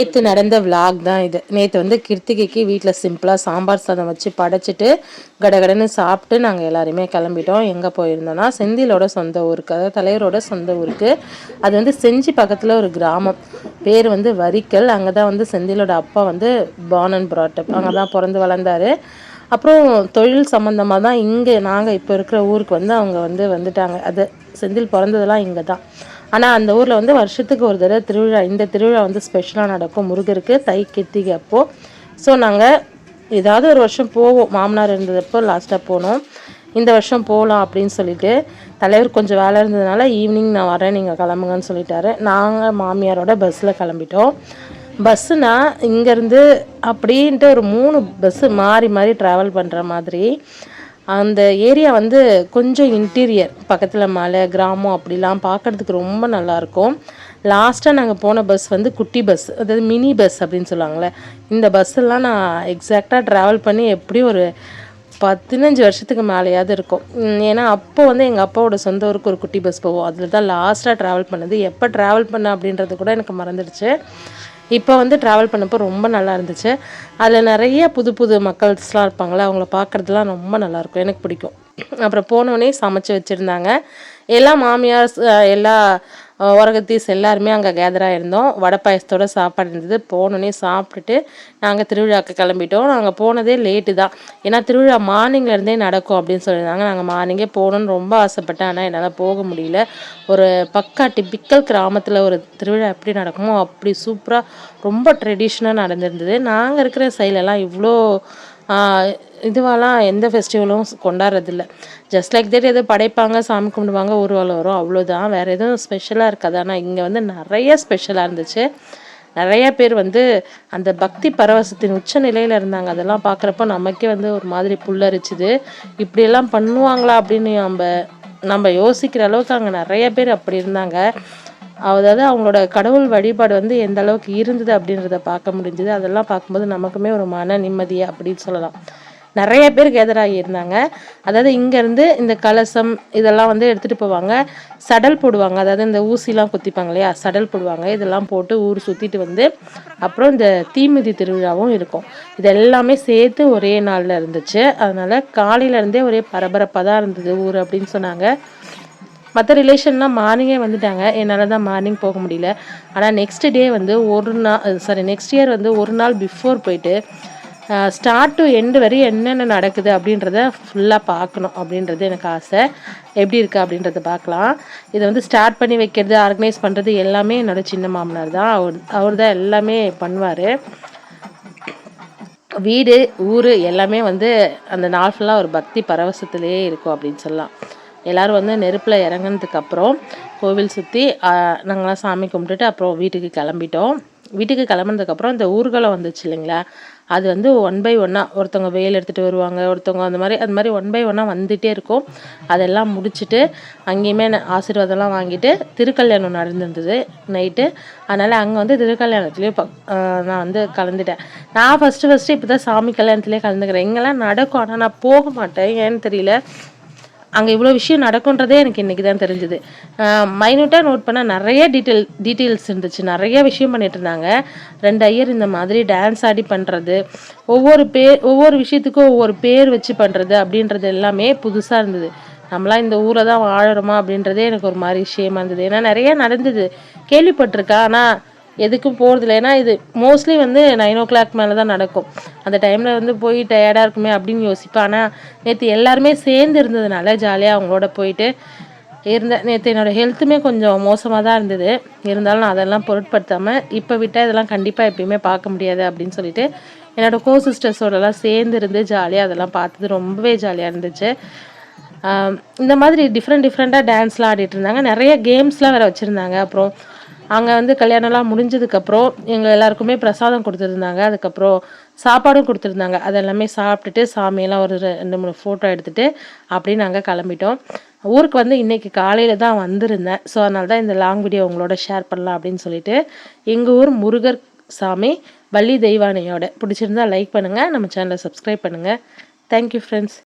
நேற்று நடந்த விலாக் தான் இது. நேற்று வந்து கிருத்திகைக்கு வீட்டில் சிம்பிளாக சாம்பார் சாதம் வச்சு படைச்சிட்டு கடகடன்னு சாப்பிட்டு நாங்கள் எல்லாருமே கிளம்பிட்டோம். எங்கே போயிருந்தோம்னா செந்திலோட சொந்த ஊருக்கு அதாவது தலைவரோட சொந்த ஊருக்கு. அது வந்து செஞ்சி பக்கத்தில் ஒரு கிராமம். பேர் வந்து வரிக்கல். அங்கே தான் வந்து செந்திலோட அப்பா வந்து பார்ன் அண்ட் ப்ராட்டப் அங்கே தான் பிறந்து வளர்ந்தார். அப்புறம் தொழில் சம்மந்தமாக தான் இங்கே நாங்கள் இப்போ இருக்கிற ஊருக்கு வந்து அவங்க வந்து வந்துட்டாங்க. அது செந்தில் பிறந்ததெல்லாம் இங்கே தான் ஆனால் அந்த ஊரில் வந்து வருஷத்துக்கு ஒரு தடவை திருவிழா இந்த திருவிழா வந்து ஸ்பெஷலாக நடக்கும். முருகருக்கு தை கித்திகை அப்போது ஸோ நாங்கள் ஏதாவது ஒரு வருஷம் போவோம். மாமனார் இருந்ததப்போ லாஸ்ட்டாக போனோம். இந்த வருஷம் போகலாம் அப்படின்னு சொல்லிட்டு. தலைவர் கொஞ்சம் வேலை இருந்ததுனால ஈவினிங் நான் வரேன் நீங்கள் கிளம்புங்கன்னு சொல்லிட்டாரு. நாங்கள் மாமியாரோட பஸ்ஸில் கிளம்பிட்டோம். பஸ்ஸுனா இங்கேருந்து அப்படின்ட்டு ஒரு மூணு பஸ்ஸு மாறி மாறி ட்ராவல் பண்ணுற மாதிரி அந்த ஏரியா வந்து கொஞ்சம் இன்டீரியர் பக்கத்தில் மலை கிராமம் அப்படிலாம் பார்க்குறதுக்கு ரொம்ப நல்லாயிருக்கும். லாஸ்ட்டாக நாங்கள் போன பஸ் வந்து குட்டி பஸ் அதாவது மினி பஸ் அப்படின்னு சொல்லுவாங்களே இந்த பஸ்ஸெல்லாம் நான் எக்ஸாக்டாக ட்ராவல் பண்ணி எப்படியும் ஒரு பதினஞ்சு வருஷத்துக்கு மேலேயாவது இருக்கும். ஏன்னா அப்போ வந்து எங்கள் அப்பாவோட சொந்த ஊருக்கு ஒரு குட்டி பஸ் போவோம். அதில் தான் லாஸ்ட்டாக ட்ராவல் பண்ணது. எப்போ ட்ராவல் பண்ண அப்படின்றது கூட எனக்கு மறந்துடுச்சு. இப்போ வந்து ட்ராவல் பண்ணப்போ ரொம்ப நல்லா இருந்துச்சு. அதில் நிறைய புது புது மக்கள்ஸ்லாம் இருப்பாங்களே அவங்கள பார்க்குறதுலாம் ரொம்ப நல்லாயிருக்கும் எனக்கு பிடிக்கும். அப்புறம் போனோடனே சமைச்சு வச்சுருந்தாங்க. எல்லா மாமியார் எல்லா உரகத்தீஸ் எல்லாருமே அங்கே கேதராக இருந்தோம் வடை பாயசத்தோட சாப்பாடு இருந்தது. போனோன்னே சாப்பிட்டுட்டு நாங்கள் திருவிழாவுக்கு கிளம்பிட்டோம். நாங்கள் போனதே லேட்டு தான். ஏன்னா திருவிழா மார்னிங்லேருந்தே நடக்கும் அப்படின்னு சொல்லியிருந்தாங்க. நாங்கள் மார்னிங்கே போகணுன்னு ரொம்ப ஆசைப்பட்டேன். ஆனால் என்னால் போக முடியல. ஒரு பக்கா டிப்பிக்கல் கிராமத்தில் ஒரு திருவிழா எப்படி நடக்குமோ அப்படி சூப்பராக ரொம்ப ட்ரெடிஷ்னலாக நடந்திருந்தது. நாங்கள் இருக்கிற சைலெல்லாம் இவ்வளோ இதுவெல்லாம் எந்த ஃபெஸ்டிவலும் கொண்டாடுறதில்ல. ஜஸ்ட் லைக் தட் எதோ படைப்பாங்க சாமி கும்பிடுவாங்க ஊர்வலம் வரும் அவ்வளோதான் வேறு எதுவும் ஸ்பெஷலாக இருக்காது. ஆனால் இங்கே வந்து நிறைய ஸ்பெஷலாக இருந்துச்சு. நிறைய பேர் வந்து அந்த பக்தி பரவசத்தின் உச்ச நிலையில் இருந்தாங்க. அதெல்லாம் பார்க்குறப்ப நமக்கே வந்து ஒரு மாதிரி புல்லரிச்சுது. இப்படியெல்லாம் பண்ணுவாங்களா அப்படின்னு நம்ம நம்ம யோசிக்கிற அளவுக்கு அங்கே நிறைய பேர் அப்படி இருந்தாங்க. அதாவது அவங்களோட கடவுள் வழிபாடு வந்து எந்த அளவுக்கு இருந்தது அப்படின்றத பார்க்க முடிஞ்சுது. அதெல்லாம் பார்க்கும்போது நமக்குமே ஒரு மன நிம்மதியாக அப்படின்னு சொல்லலாம். நிறைய பேர் கேதராகி இருந்தாங்க. அதாவது இங்கேருந்து இந்த கலசம் இதெல்லாம் வந்து எடுத்துகிட்டு போவாங்க. சடல் போடுவாங்க. அதாவது இந்த ஊசிலாம் குத்திப்பாங்க இல்லையா? சடல் போடுவாங்க. இதெல்லாம் போட்டு ஊர் சுற்றிட்டு வந்து அப்புறம் இந்த தீமிதி திருவிழாவும் இருக்கும். இது எல்லாமே சேர்த்து ஒரே நாளில் இருந்துச்சு. அதனால் காலையிலேருந்தே ஒரே பரபரப்பாக தான் இருந்தது ஊர் அப்படின்னு சொன்னாங்க. மற்ற ரிலேஷன்லாம் மார்னிங்கே வந்துட்டாங்க. என்னால் தான் மார்னிங் போக முடியல. ஆனால் நெக்ஸ்ட் டே வந்து ஒரு நாள் சாரி நெக்ஸ்ட் இயர் வந்து ஒரு நாள் பிஃபோர் போயிட்டு ஸ்டார்ட் டு எண்டு வரையும் என்னென்ன நடக்குது அப்படின்றத ஃபுல்லாக பார்க்கணும் அப்படின்றது எனக்கு ஆசை. எப்படி இருக்குது அப்படின்றத பார்க்கலாம். இதை வந்து ஸ்டார்ட் பண்ணி வைக்கிறது ஆர்கனைஸ் பண்ணுறது எல்லாமே என்னோடய சின்ன மாமனார் தான். அவர் அவர் தான் எல்லாமே பண்ணுவார். வீடு ஊர் எல்லாமே வந்து அந்த நாள் ஃபுல்லாக ஒரு பக்தி பரவசத்துலேயே இருக்கும் அப்படின்னு சொல்லலாம். எல்லோரும் வந்து நெருப்பில் இறங்கினதுக்கப்புறம் கோவில் சுற்றி நாங்களாம் சாமி கும்பிட்டுட்டு அப்புறம் வீட்டுக்கு கிளம்பிட்டோம். வீட்டுக்கு கிளம்புனதுக்கப்புறம் இந்த ஊர்வலம் வந்துச்சு இல்லைங்களா? அது வந்து ஒன் பை ஒன்னாக ஒருத்தவங்க வேல் எடுத்துகிட்டு வருவாங்க ஒருத்தவங்க அந்த மாதிரி அது மாதிரி ஒன் பை ஒன்னாக வந்துகிட்டே இருக்கும். அதெல்லாம் முடிச்சுட்டு அங்கேயுமே ஆசீர்வாதம்லாம் வாங்கிட்டு திருக்கல்யாணம் நடந்திருந்தது நைட்டு அதனால் அங்கே வந்து திருக்கல்யாணத்துலேயும் நான் வந்து கலந்துட்டேன். நான் ஃபஸ்ட்டு ஃபஸ்ட்டு இப்போ தான் சாமி கல்யாணத்துலேயே கலந்துக்கிறேன். இங்கெல்லாம் நடக்கும். ஆனால் நான் போக மாட்டேன். ஏன்னு தெரியல. அங்கே இவ்வளோ விஷயம் நடக்குன்றதே எனக்கு இன்றைக்கி தான் தெரிஞ்சுது. மைனூட்டாக நோட் பண்ணால் நிறைய டீட்டெயில் டீட்டெயில்ஸ் இருந்துச்சு. நிறைய விஷயம் பண்ணிட்டு இருந்தாங்க. ரெண்டு ஐயர் இந்த மாதிரி டான்ஸ் ஆடி பண்ணுறது ஒவ்வொரு பேர் ஒவ்வொரு விஷயத்துக்கும் ஒவ்வொரு பேர் வச்சு பண்ணுறது அப்படின்றது எல்லாமே புதுசாக இருந்தது. நம்மளாம் இந்த ஊரை தான் வாழறோமா அப்படின்றதே எனக்கு ஒரு மாதிரி விஷயமா இருந்தது. ஏன்னா நிறைய நடந்தது. கேள்விப்பட்டிருக்கேன். ஆனால் எதுக்கும் போகிறதில்ல ஏன்னா இது மோஸ்ட்லி வந்து நைன் ஓ கிளாக் மேலே தான் நடக்கும். அந்த டைமில் வந்து போய் டயர்டாக இருக்குமே அப்படின்னு யோசிப்பேன். ஆனால் நேற்று எல்லாருமே சேர்ந்து இருந்ததுனால ஜாலியாக அவங்களோட போயிட்டு இருந்த நேற்று என்னோடய ஹெல்த்துமே கொஞ்சம் மோசமாக தான் இருந்தது. இருந்தாலும் நான் அதெல்லாம் பொருட்படுத்தாமல் இப்போ விட்டால் இதெல்லாம் கண்டிப்பாக எப்பயுமே பார்க்க முடியாது அப்படின்னு சொல்லிட்டு என்னோடய கோ சிஸ்டர்ஸோடலாம் சேர்ந்து இருந்து ஜாலியாக அதெல்லாம் பார்த்தது ரொம்பவே ஜாலியாக இருந்துச்சு. இந்த மாதிரி டிஃப்ரெண்ட் டிஃப்ரெண்ட்டாக டான்ஸ்லாம் ஆடிட்டு இருந்தாங்க. நிறைய கேம்ஸ்லாம் வேறு வச்சுருந்தாங்க. அப்புறம் அங்கே வந்து கல்யாணம்லாம் முடிஞ்சதுக்கப்புறம் எங்கள் எல்லாருக்குமே பிரசாதம் கொடுத்துருந்தாங்க. அதுக்கப்புறம் சாப்பாடும் கொடுத்துருந்தாங்க. அதெல்லாமே சாப்பிட்டுட்டு சாமியெல்லாம் ஒரு ரெண்டு மூணு ஃபோட்டோ எடுத்துகிட்டு அப்படியே நாங்கள் கிளம்பிட்டோம். ஊருக்கு வந்து இன்றைக்கி காலையில் தான் வந்திருந்தேன். ஸோ அதனால தான் இந்த லாங் வீடியோ உங்களோட ஷேர் பண்ணலாம் அப்படின்னு சொல்லிட்டு எங்கள் ஊர் முருகர் சாமி வள்ளி தெய்வானையோட. பிடிச்சிருந்தா லைக் பண்ணுங்கள் நம்ம சேனலை சப்ஸ்கிரைப் பண்ணுங்கள் தேங்க்யூ ஃப்ரெண்ட்ஸ்